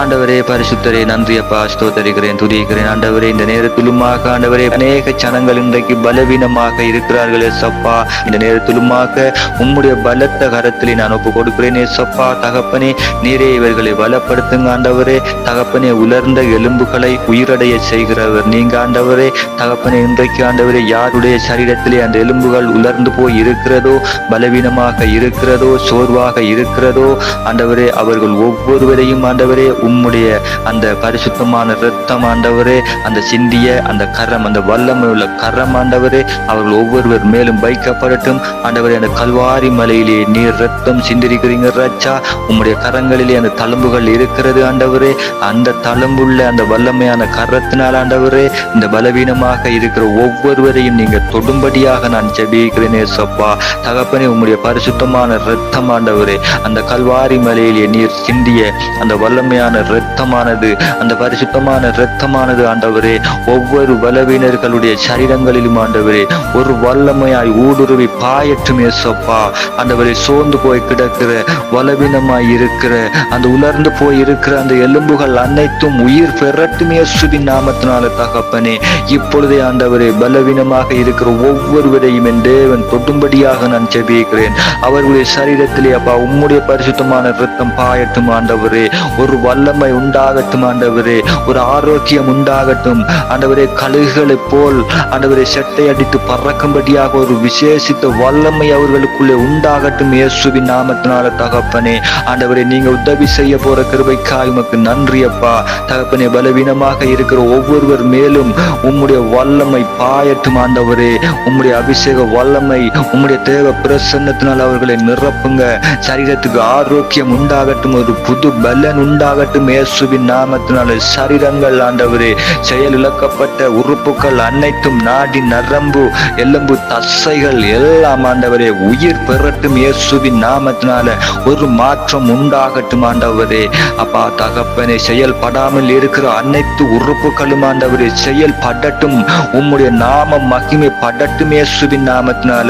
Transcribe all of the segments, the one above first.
ஆண்டவரே பரிசுத்தரே நன்றி அப்பா ஸ்தோத்தரிக்கிறேன் துதிக்கிறேன். ஆண்டவரே இந்த நேரத்திலுமாக ஆண்டவரே அநேக ஜனங்கள் இன்றைக்கு பலவீனமாக இருக்கிறார்கள் சப்பா இந்த நேரத்திலுமாக உம்முடைய பலத்த கரத்திலே நான் ஒப்பு கொடுக்கிறேன் சப்பா தகப்பனே நீரே இவர்களை பலப்படுத்துங்க ஆண்டவரே. தகப்பனே உலர்ந்த எலும்புகளை உயிரடைய செய்கிறவர் நீங்க ஆண்டவரே. தகப்பனே இன்றைக்கு ஆண்டவரே யாருடைய சரீரத்திலே அந்த எலும்புகள் உலர்ந்து போய் இருக்கிறதோ பலவீனமாக இருக்கிறதோ சோர்வாக இருக்கிறதோ ஆண்டவரே அவர்கள் ஒவ்வொருவரையும் ஆண்டவரே உம்முடைய அந்த பரிசுத்தமான இரத்தம் ஆண்டவரே அந்த சிந்திய அந்த கரம் அந்த வல்லமை உள்ள கரம் ஆண்டவரே அவர்கள் ஒவ்வொருவர் மேலும் வைக்கப்படட்டும். ஆண்டவரே அந்த கல்வாரி மலையிலே நீர் ரத்தம் சிந்திருக்கிறீங்க ராச்சா உம்முடைய கரங்களிலே அந்த தழும்புகள் இருக்கிறது ஆண்டவரே. அந்த தழும்புள்ள அந்த வல்லமையான கரத்தினால் ஆண்டவரே இந்த பலவீனமாக இருக்கிற ஒவ்வொருவரையும் நீங்க தொடும்படியாக நான் ஜெபிக்கிறேனே சப்பா தகப்பனே உம்முடைய பரிசுத்தமான இரத்தம் ஆண்டவரே அந்த கல்வாரி மலையிலே நீர் சிந்திய அந்த வல்லமையான இரத்தமானது அந்த பரிசுத்தமான இரத்தமானது ஆண்டவரே ஒவ்வொரு பலவீனர்களுடைய சரீரங்களிலும் ஆண்டவரே ஒரு வல்லமையாய் ஊடுருவி பாயற்றும் ஏசப்பா ஆண்டவரே சோர்ந்து போய் கிடக்கிற பலவீனமாய் இருக்கிற அந்த உலர்ந்து போய் இருக்கிற அந்த எலும்புகள் அனைத்தும் உயிர் பெறட்டும் இயேசுவின் நாமத்தினால தகப்பனே. இப்பொழுதே ஆண்டவரே பலவீனமாக இருக்கிற ஒவ்வொருவரையும் என் தேவன் தொட்டும்படியாக நான் ஜெபிக்கிறேன். அவர்களுடைய சரீரத்திலே அப்பா உம்முடைய பரிசுத்தமான ரத்தம் பாயட்டும் ஆண்டவரே. ஒரு வல்ல வல்லமை உண்டாகட்டும் ஆண்டவரே. ஒரு ஆரோக்கியம் உண்டாகட்டும். ஆண்டவரே கழுகுகளைப் போல் ஆண்டவரே செட்டை அடித்து பறக்கும்படியாக ஒரு விசேஷித்த வல்லமை அவர்களுக்குள்ளே உண்டாகட்டும். இயேசுவின் நாமத்தினால தகப்பனே. ஆண்டவரே நீங்க உதவி செய்ய போற கிருபைக்காய் உமக்கு நன்றி அப்பா. தகப்பனே பலவீனமாக இருக்கிற ஒவ்வொருவர் மேலும் உம்முடைய வல்லமை பாயட்டும் ஆண்டவரே. உம்முடைய அபிஷேக வல்லமை உம்முடைய தேவ பிரசன்னத்தினால் அவர்களை நிரப்புங்க. சரீரத்துக்கு ஆரோக்கியம் உண்டாகட்டும். ஒரு புது பலன் உண்டாகட்டும். மட்டும் இயேசுவின் நாமத்தினாலே சரீரங்கள் ஆண்டவரே செயல் இழக்கப்பட்ட உறுப்புகள் அனைத்தும் நாடி நரம்பு எலும்பு தசைகள் எல்லாம் ஆண்டவரே உயிர் பெறட்டும் இயேசுவின் நாமத்தினால ஒரு மாற்றம் உண்டாகட்டும் ஆண்டவரே. அப்பா தகப்பனே செயல்படாமல் இருக்கிற அனைத்து உறுப்புகளும் ஆண்டவரே செயல்படட்டும். உம்முடைய நாமம் மகிமை படட்டும் இயேசுவின் நாமத்தினால.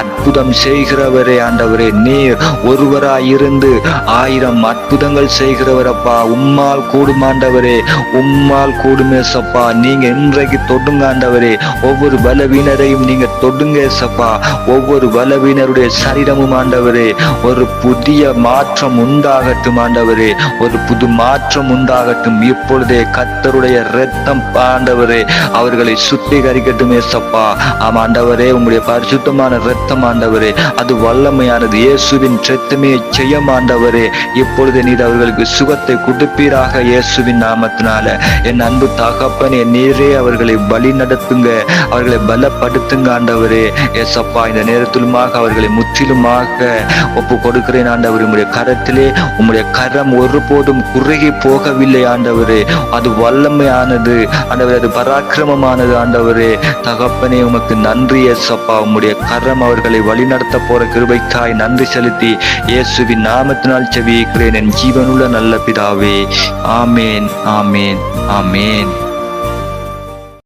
அற்புதம் செய்கிறவரே ஆண்டவரே நீர் ஒருவராய் இருந்து ஆயிரம் அற்புதங்கள் செய்கிறவர் அப்பா உம்மால் கூடுமாண்டவரே உம்மால் கூடுமே சப்பா. நீங்க இன்றைக்கு தொடுங்க ஆண்டவரே. ஒவ்வொரு பலவீனரையும் நீங்க தொடுங்க சப்பா. ஒவ்வொரு பலவீனருடைய சரீரமும் ஆண்டவரே ஒரு புதிய மாற்றம் உண்டாகட்டும் ஆண்டவரே. ஒரு புது மாற்றம் உண்டாகட்டும். இப்பொழுதே கத்தருடைய இரத்தம் ஆண்டவரே அவர்களை சுத்திகரிக்கட்டுமே சப்பா. ஆமா ஆண்டவரே உங்களுடைய பரிசுத்தமான இரத்தம் ஆண்டவரே அது வல்லமையானது. இயேசுவின் இரத்தமே செய்ய ஆண்டவரே. இப்பொழுது நீர் அவர்களுக்கு சுகத்தை கொடுப்பீராக இயேசுவின் நாமத்தினால. என் அன்பு தகப்பனே நீரே அவர்களை வழி நடத்துங்க. அவர்களை பலப்படுத்துங்க ஆண்டவரே. ஏசப்பா இந்த நேரத்திலுமாக அவர்களை முற்றிலுமாக ஒப்பு கொடுக்கிறேன் ஆண்டவர். உம்முடைய கரத்திலே உம்முடைய கரம் ஒருபோதும் குறுகி போகவில்லை ஆண்டவரே. அது வல்லமையானது. ஆண்டவரே அது பராக்கிரமமானது ஆண்டவரே. தகப்பனே உமக்கு நன்றி ஏசப்பா. உம்முடைய கரம் அவர்களை வழிநடத்த போற கிருபைக்காய் நன்றி செலுத்தி இயேசுவின் நாமத்தினால் செவியிக்கிறேன் என் ஜீவனுள்ள நல்ல பிதா Amen, Amen, Amen.